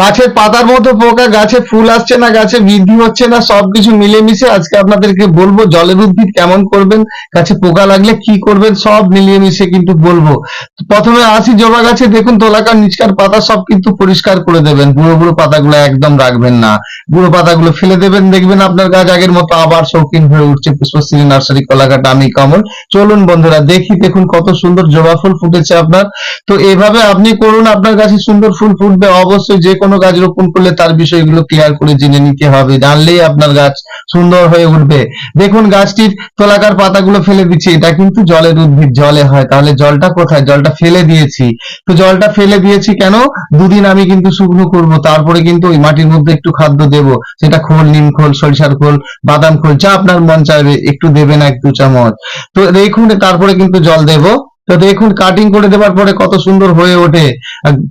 গাছের পাতার মতো পোকা, গাছে ফুল আসছে না, গাছে বৃদ্ধি হচ্ছে না, সবকিছু মিলেমিশে আজকে আপনাদেরকে বলব, জলের উদ্ভিদ কেমন করবেন, গাছে পোকা লাগলে কি করবেন, সব মিলিয়ে মিশে কিন্তু বলব। প্রথমে আসি জবা গাছে দেখুন, তোলাকার নিচকার পাতা সব কিন্তু পরিষ্কার করে দেবেন বুড়ো বুড়ো পাতাগুলো একদম রাখবেন না। বুড়ো পাতাগুলো ফেলে দেবেন, দেখবেন আপনার গাছ আগের মতো আবার শৌখিন হয়ে উঠছে, পুষ্পশ্রী, নার্সারি, কলাকাট, আমি কমল। চলুন বন্ধুরা, দেখি, দেখুন কত সুন্দর জবা ফুল ফুটেছে আপনার। তো এভাবে আপনি করুন, আপনার গাছে সুন্দর ফুল ফুটবে, অবশ্যই যে কোনো গাছ রোপণ করলে তার বিষয়গুলো ক্লিয়ার করে জেনে নিতে হবে। জানলেই আপনার গাছ সুন্দর হয়ে উঠবে। দেখুন, গাছটির তোলাকার পাতাগুলো ফেলে দিচ্ছি। এটা কিন্তু জলের উদ্ভিদ, জলে হয়। তাহলে জলটা কোথায়? জলটা ফেলে দিয়েছি। তো জলটা ফেলে দিয়েছি কেন? দুদিন আমি কিন্তু শুকনো করব, তারপরে কিন্তু ওই মাটির মধ্যে একটু খাদ্য দেব। সেটা খোল, নিম খোল, সরিষার খোল, বাদাম খোল, যা আপনার মন চাইবে, একটু দেবেন এক দু চামচ। তো দেখুন, তারপরে কিন্তু জল দেব। তো দেখুন কাটিং করে দেওয়ার পরে কত সুন্দর হয়ে ওঠে।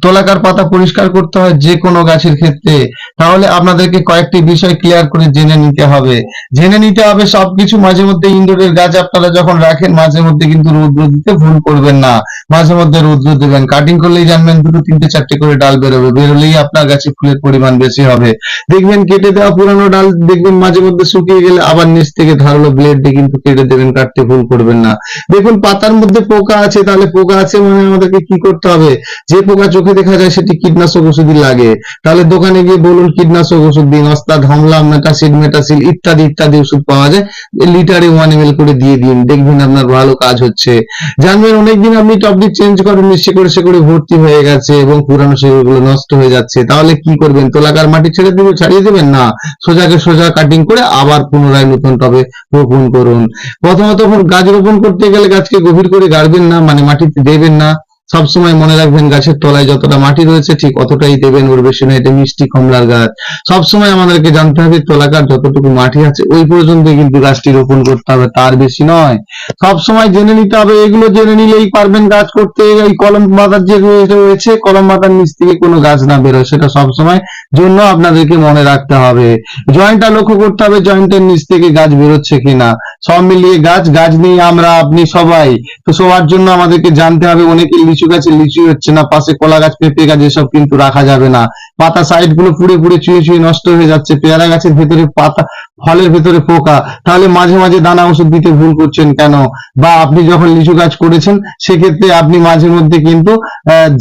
তোলাকার পাতা পরিষ্কার করতে হয় যে কোনো গাছের ক্ষেত্রে। তাহলে আপনাদেরকে কয়েকটি বিষয় ক্লিয়ার করে জেনে নিতে হবে। জেনে নিতে হবে সবকিছু, মাঝে মধ্যে ইন্দুরের গাছ আপনারা যখন রাখেন, মাঝে মধ্যে কিন্তু রৌদ্র দিতে ভুল করবেন না। মাঝে মধ্যে রৌদ্র দেবেন। কাটিং করলেই জানবেন দুটো, তিনটে, চারটে করে ডাল বেরোবে। বেরোলেই আপনার গাছে ফুলের পরিমাণ বেশি হবে। দেখবেন কেটে দেওয়া পুরানো ডাল দেখবেন মাঝে মধ্যে শুকিয়ে গেলে আবার নিচ থেকে ধারালো ব্লেড দিয়ে কিন্তু কেটে দেবেন, কাটতে ভুল করবেন না। দেখুন, পাতার মধ্যে পোকা আছে, তাহলে পোকা আছে মানে আমাদেরকে কি করতে হবে? যে পোকা চোখে দেখা যায় সেটি কীটনাশক ওষুধই লাগে। তাহলে দোকানে গিয়ে বলুন কীটনাশক ওষুধ দিন অস্তা ধমলা, মেটাসিড, মেটাসিল ইত্যাদি ইত্যাদি ওষুধ পাওয়া যায়। লিটারে ওয়ান এম করে দিয়ে দিন, দেখবেন আপনার ভালো কাজ হচ্ছে। জানবেন অনেকদিন আপনি টপটি চেঞ্জ করেন সে করে সে করে ভর্তি হয়ে গেছে এবং পুরানো সেগুলো নষ্ট হয়ে যাচ্ছে। তাহলে কি করবেন? তোলাকার মাটি ছেড়ে দিবে ছাড়িয়ে দেবেন? না। সোজাকে সোজা কাটিং করে আবার পুনরায় নতুন টবে রোপণ করুন। প্রথমত গাছ রোপণ করতে গেলে গাছকে গভীর করে গাড়বেন না। মানে মাটিতে দেবেন না। সবসময় মনে রাখবেন গাছের তলায় যতটা মাটি রয়েছে, ঠিক অতটাই দেবেন ওর বেশি নয়, এটা মিষ্টি কমলার গাছ। সবসময় আমাদেরকে জানতে হবে তলাকার যতটুকু মাটি আছে, ওই পর্যন্ত কিন্তু গাছটি রোপণ করতে হবে, তার বেশি নয়। সবসময় জেনে নিতে হবে, এগুলো জেনে নিলেই পারবেন গাছ করতে। এই কলম পাতার যে রয়েছে- কলম পাতার নিচ থেকে কোনো গাছ না বেরোয়, সেটা সবসময় জন্য আপনাদেরকে মনে রাখতে হবে। জয়েন্টটা লক্ষ্য করতে হবে, জয়েন্টের নিচ থেকে গাছ বেরোচ্ছে কিনা। সব মিলিয়ে গাছ গাছ নিয়ে আমরা, আপনি সবাই, তো সবার জন্য আমাদেরকে জানতে হবে, অনেকে লিচু গাছে লিচু হচ্ছে না, পাশে কলা গাছ, পেঁপে গাছ, এসব কিন্তু রাখা যাবে না। পাতা সাইডগুলো পুড়ে পুড়ে চুয়ে চুয়ে নষ্ট হয়ে যাচ্ছে। পেয়ারা গাছের ভেতরে পাতা, ফলের ভেতরে পোকা। তাহলে মাঝে মাঝে দানা ওষুধ দিতে ভুল করছেন কেন? বা আপনি যখন লিচু গাছ করেছেন, সেক্ষেত্রে আপনি মাঝে মধ্যে কিন্তু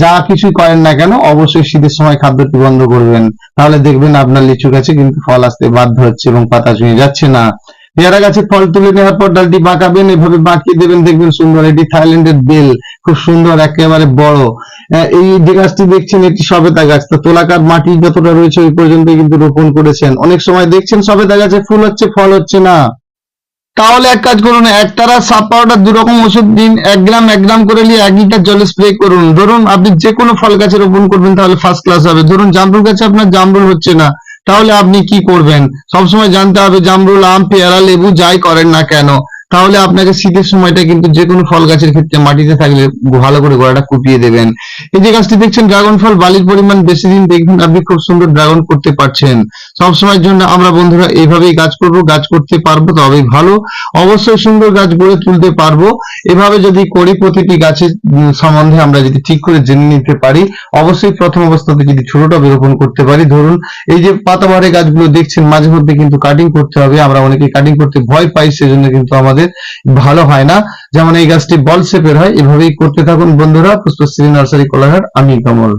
যা কিছুই করেন না কেন, অবশ্যই শীতের সময় খাদ্যটি বন্ধ করবেন। তাহলে দেখবেন আপনার লিচু গাছে কিন্তু ফল আসতে বাধ্য হচ্ছে এবং পাতা চুয়ে যাচ্ছে না। পেয়ারা গাছে ফল তুলে নেওয়ার পর ডালটি বাঁকাবেন, এভাবে বাঁকিয়ে দেবেন, দেখবেন সুন্দর এটি থাইল্যান্ডের বেল, খুব সুন্দর, একেবারে বড়। এই যে গাছটি দেখছেন, এটি সবেতা গাছ। তো তোলাকার মাটি যতটা রয়েছে, ওই পর্যন্ত কিন্তু রোপণ করেছেন। অনেক সময় দেখছেন সবেতা গাছে ফুল হচ্ছে, ফল হচ্ছে না। তাহলে এক কাজ করুন, একতারা, সাপ পাউডার, দুরকম ওষুধ দিন, এক গ্রাম এক গ্রাম করে নিয়ে এক লিটার জলে স্প্রে করুন। ধরুন, আপনি যে কোনো ফল গাছে রোপণ করবেন, তাহলে ফার্স্ট ক্লাস হবে। ধরুন, জামরুল গাছে আপনার জামরুল হচ্ছে না। তাহলে আপনি কি করবেন? সবসময় জানতে হবে জামরুল আম, পেয়ারা, লেবু যাই করেন না কেন। তাহলে আপনাকে শীতের সময়টা কিন্তু যে কোনো ফল গাছের ক্ষেত্রে মাটিতে থাকলে ভালো করে গোড়াটা কুপিয়ে দেবেন। এই যে গাছটি দেখছেন, ড্রাগন ফল বালির পরিমাণ বেশি দিন দেখবেন, আপনি খুব সুন্দর ড্রাগন করতে পারছেন। সবসময়ের জন্য আমরা বন্ধুরা এইভাবেই গাছ করব, গাছ করতে পারব, তবেই ভালো। অবশ্যই সুন্দর গাছ গড়ে তুলতে পারব। এভাবে যদি করি প্রতিটি গাছের সম্বন্ধে আমরা যদি ঠিক করে জেনে নিতে পারি, অবশ্যই প্রথম অবস্থাতে যদি ছোট টবে করতে পারি, ধরুন এই যে পাতাবারে গাছগুলো দেখছেন, মাঝে মধ্যে কিন্তু কাটিং করতে হবে। আমরা অনেকে কাটিং করতে ভয় পাই, সেজন্য কিন্তু আমাদের ভালো হয় না। যেমন এই গাছটি বল শেপের হয়, এভাবেই করতে থাকুন বন্ধুরা। পুষ্পশ্রী নার্সারি, কোলাঘাট, আমি কমল।